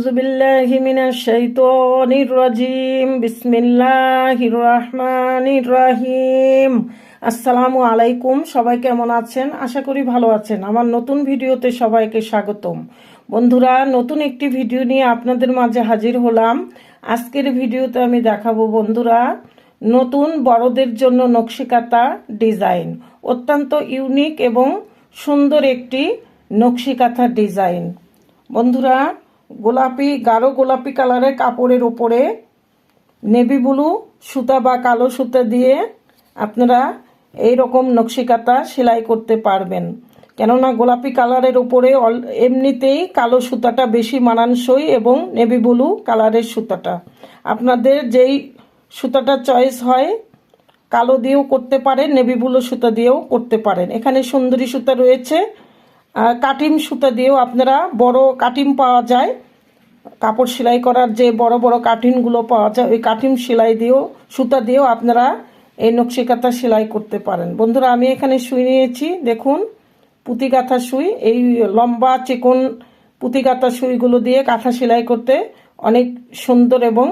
أعوذ بالله من الشيطان الرجيم بسم الله الرحمن الرحيم আসসালামু আলাইকুম সবাই কেমন আছেন আশা করি ভালো আছেন আমার নতুন ভিডিওতে সবাইকে স্বাগতম বন্ধুরা নতুন একটি ভিডিও নিয়ে আপনাদের মাঝে হাজির হলাম আজকের ভিডিওতে আমি দেখাবো বন্ধুরা নতুন বড়দের জন্য নকশিকাতা ডিজাইন অত্যন্ত ইউনিক এবং সুন্দর একটি নকশিকাথা ডিজাইন বন্ধুরা গোলাপি, গাঢ় গোলাপি কালারের কাপড়ের ওপরে নেভি ব্লু সুতা বা কালো সুতা দিয়ে আপনারা এই রকম নকশিকাতা সেলাই করতে পারবেন। কেননা গোলাপি কালারের ওপরে এমনিতেই কালো সুতাটা বেশি মানানসই এবং নেভি ব্লু কালারের সুতাটা। আপনাদের যেই সুতাটা চয়েস হয়, কালো দিয়েও করতে পারেন নেভি ব্লু সুতা দিয়েও করতে পারেন। এখানে সুন্দরী সুতা রয়েছে। কাটিম সুতা দিয়েও আপনারা বড় কাটিম পাওয়া যায়। কাপড় সেলাই করার যে বড় বড় কাঠিনগুলো পাওয়া যায়, ওই কাঠিন সেলাই দিয়েও, সুতা দিয়েও আপনারা এই নকশিকাতা সেলাই করতে পারেন। বন্ধুরা, আমি এখানে সুই নিয়েছি। দেখুন পুঁতি কাঁথা সুই, এই লম্বা চিকন পুঁতি কাঁথা সুইগুলো দিয়ে কাঁথা সেলাই করতে অনেক সুন্দর এবং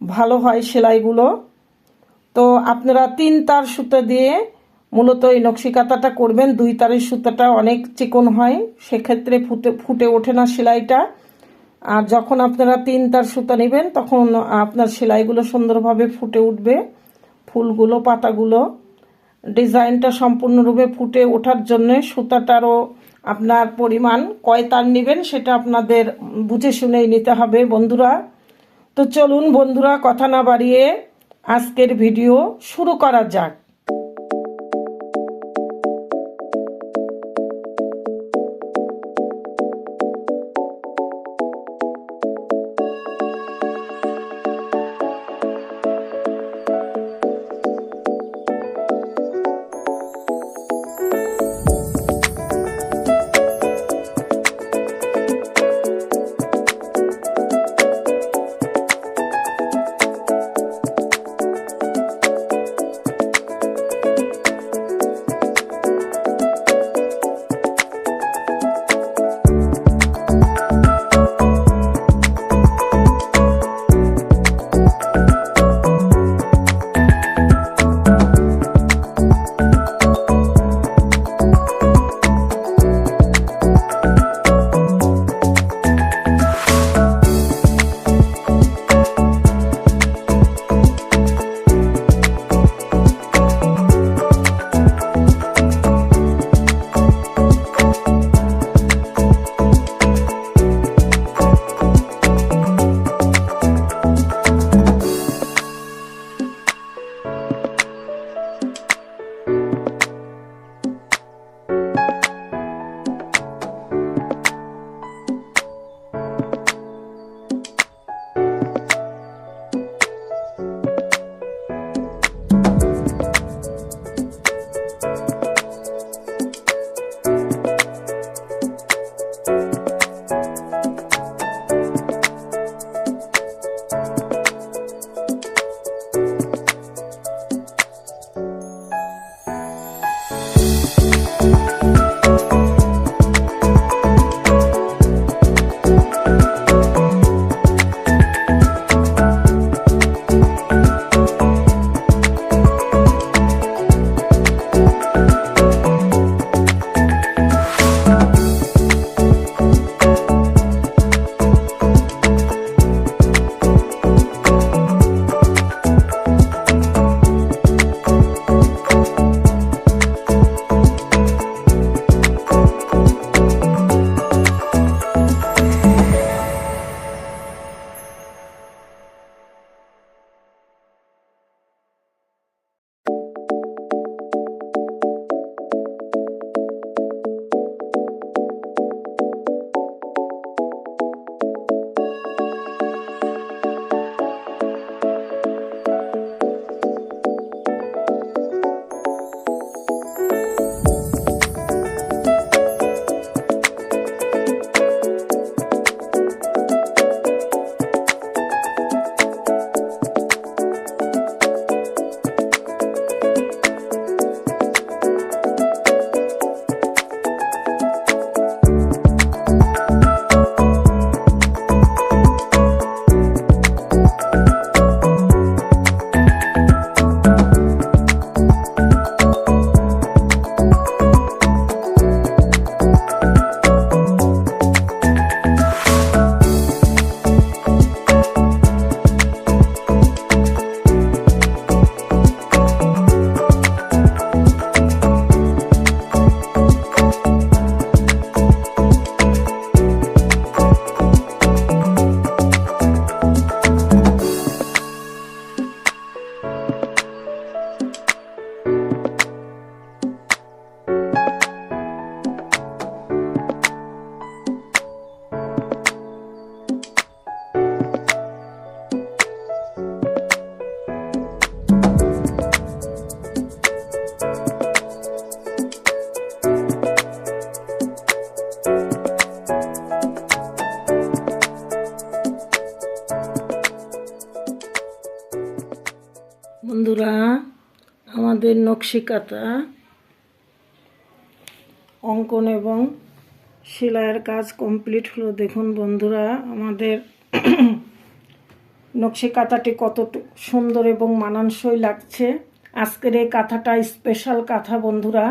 ভালো হয় সেলাইগুলো। তো আপনারা তিন তার সুতা দিয়ে মূলত এই নকশি কাঁথাটা করবেন, দুই তারের সুতাটা অনেক চিকন হয়, সেক্ষেত্রে ফুটে ফুটে ওঠে না সেলাইটা। আর যখন আপনারা তিন তার সুতা নেবেন, তখন আপনার সেলাইগুলো সুন্দরভাবে ফুটে উঠবে, ফুলগুলো, পাতাগুলো। ডিজাইনটা সম্পূর্ণরূপে ফুটে ওঠার জন্য সুতাটারও আপনার পরিমাণ, কয় তার নেবেন সেটা আপনাদের বুঝে শুনেই নিতে হবে বন্ধুরা। তো চলুন বন্ধুরা, কথা না বাড়িয়ে আজকের ভিডিও শুরু করা যাক। নকশিকাতা অঙ্কন এবং সেলাইয়ের কাজ কমপ্লিট হলো। দেখুন বন্ধুরা, আমাদের নকশি কাঁথাটি কত সুন্দর এবং মানানসই লাগছে। আজকের এই কাঁথাটা স্পেশাল কাঁথা বন্ধুরা।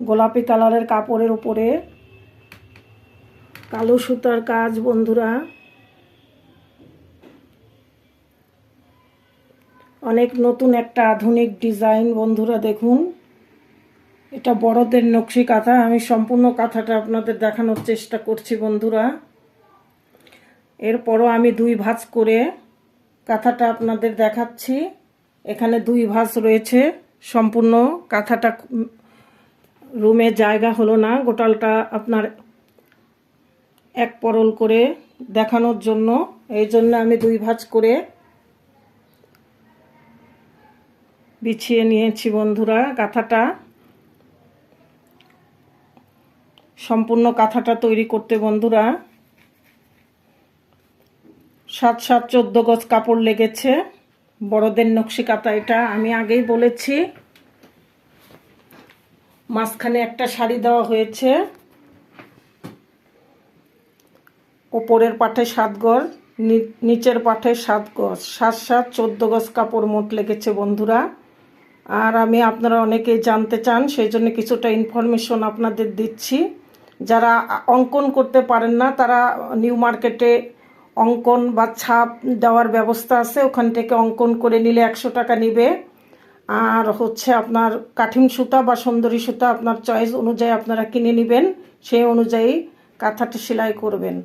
গোলাপি কালারের কাপড়ের উপরে কালো সুতার কাজ বন্ধুরা। অনেক নতুন একটা আধুনিক ডিজাইন, বন্ধুরা দেখুন। এটা বড়দের নকশি কাঁথা। আমি সম্পূর্ণ কাঁথাটা আপনাদের দেখানোর চেষ্টা করছি, বন্ধুরা। এরপরও আমি দুই ভাঁজ করে কাঁথাটা আপনাদের দেখাচ্ছি। এখানে দুই ভাঁজ রয়েছে। সম্পূর্ণ কাঁথাটা রুমে জায়গা হলো না। গোটালটা আপনার এক পরল করে দেখানোর জন্য। এই জন্য আমি দুই ভাঁজ করে বিছিয়ে নিয়েছি বন্ধুরা কাঁথাটা। সম্পূর্ণ কাঁথাটা তৈরি করতে বন্ধুরা। সাত সাত চোদ্দ গজ কাপড় লেগেছে। বড়দের নকশি কাঁথা এটা আমি আগেই বলেছি। মাঝখানে একটা শাড়ি দেওয়া হয়েছে। ওপরের পাঠে সাত গজ নিচের পাঠে সাত গজ। সাত সাত চোদ্দ গজ কাপড় মোট লেগেছে বন্ধুরা। আর আমি আপনারা অনেকেই জানতে চান, সেই জন্য কিছুটা ইনফরমেশন আপনাদের দিচ্ছি। যারা অঙ্কন করতে পারেন না, তারা নিউ মার্কেটে অঙ্কন বা ছাপ দেওয়ার ব্যবস্থা আছে। ওখান থেকে অঙ্কন করে নিলে একশো টাকা নিবে। আর হচ্ছে আপনার কাঠিন সুতা বা সুন্দরী সুতা আপনার চয়েস অনুযায়ী আপনারা কিনে নেবেন। সেই অনুযায়ী কাঁথাটি সেলাই করবেন।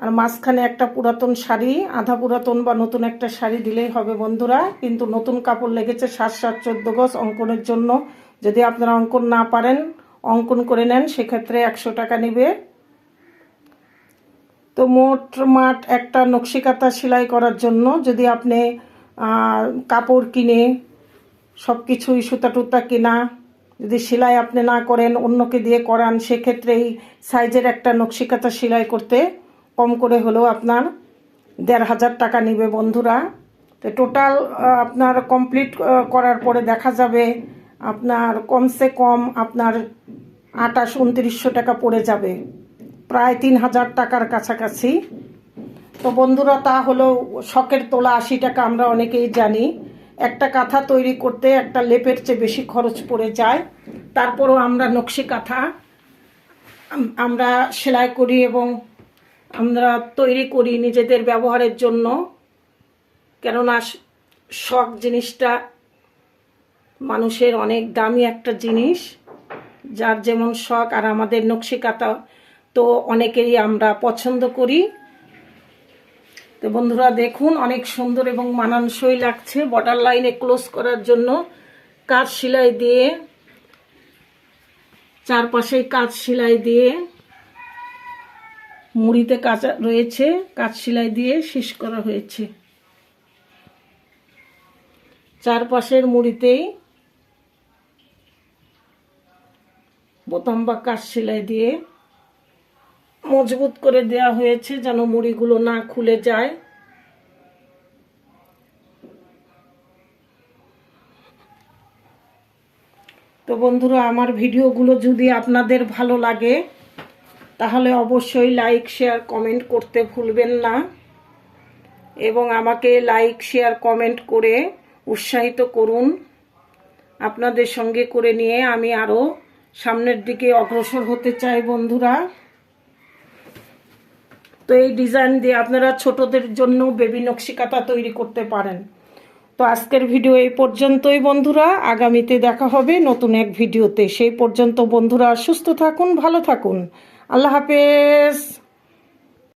আর মাঝখানে একটা পুরাতন শাড়ি, আধা পুরাতন বা নতুন একটা শাড়ি দিলেই হবে বন্ধুরা। কিন্তু নতুন কাপড় লেগেছে সাত সাত, চোদ্দ গজ অঙ্কনের জন্য। যদি আপনারা অঙ্কন না পারেন, অঙ্কন করে নেন, সেক্ষেত্রে একশো টাকা নেবে। তো মোট মাঠ একটা নকশিকাতা সেলাই করার জন্য যদি আপনি কাপড় কিনে সব কিছুই সুতা টুতা কেনা, যদি সেলাই আপনি না করেন, অন্যকে দিয়ে করান সেক্ষেত্রে এই সাইজের একটা নকশিকাতা সেলাই করতে কম করে হলেও আপনার দেড় হাজার টাকা নেবে বন্ধুরা। তো টোটাল আপনার কমপ্লিট করার পরে দেখা যাবে আপনার কমসে কম আপনার আটাশ উনত্রিশশো টাকা পড়ে যাবে। প্রায় তিন হাজার টাকার কাছাকাছি। তো বন্ধুরা, তা হলো শখের তোলা আশি টাকা আমরা অনেকেই জানি। একটা কাঁথা তৈরি করতে একটা লেপের চেয়ে বেশি খরচ পড়ে যায়। তারপরও আমরা নকশি কাঁথা আমরা সেলাই করি এবং আমরা তৈরি করি নিজেদের ব্যবহারের জন্য। কেননা শখ জিনিসটা মানুষের অনেক দামি একটা জিনিস। যার যেমন শখ আর আমাদের নকশিকাতা তো অনেকেরই আমরা পছন্দ করি। তো বন্ধুরা দেখুন অনেক সুন্দর এবং মানানসই লাগছে বর্ডার লাইনে ক্লোজ করার জন্য। কাজ সেলাই দিয়ে, চারপাশে কাজ সেলাই দিয়ে মুড়িতে কাঁচা রয়েছে, কাঁচ সেলাই দিয়ে শেষ করা হয়েছে। চারপাশের মুড়িতেই বোতাম বা কাজ সেলাই দিয়ে মজবুত করে দেয়া হয়েছে যেন মুড়িগুলো না খুলে যায়। তো বন্ধুরা, আমার ভিডিওগুলো যদি আপনাদের ভালো লাগে তাহলে অবশ্যই লাইক শেয়ার কমেন্ট করতে ভুলবেন না। এবং আমাকে লাইক শেয়ার কমেন্ট করে উৎসাহিত করুন। আপনাদের সঙ্গে করে নিয়ে আমি আরও সামনের দিকে অগ্রসর হতে চাই বন্ধুরা। তো এই ডিজাইন দিয়ে আপনারা ছোটদের জন্য বেবি নকশিকাতা তৈরি করতে পারেন। তো আজকের ভিডিও এই পর্যন্তই বন্ধুরা। আগামীতে দেখা হবে নতুন এক ভিডিওতে সেই পর্যন্ত বন্ধুরা সুস্থ থাকুন, ভালো থাকুন। আল্লাহ হাফেজ।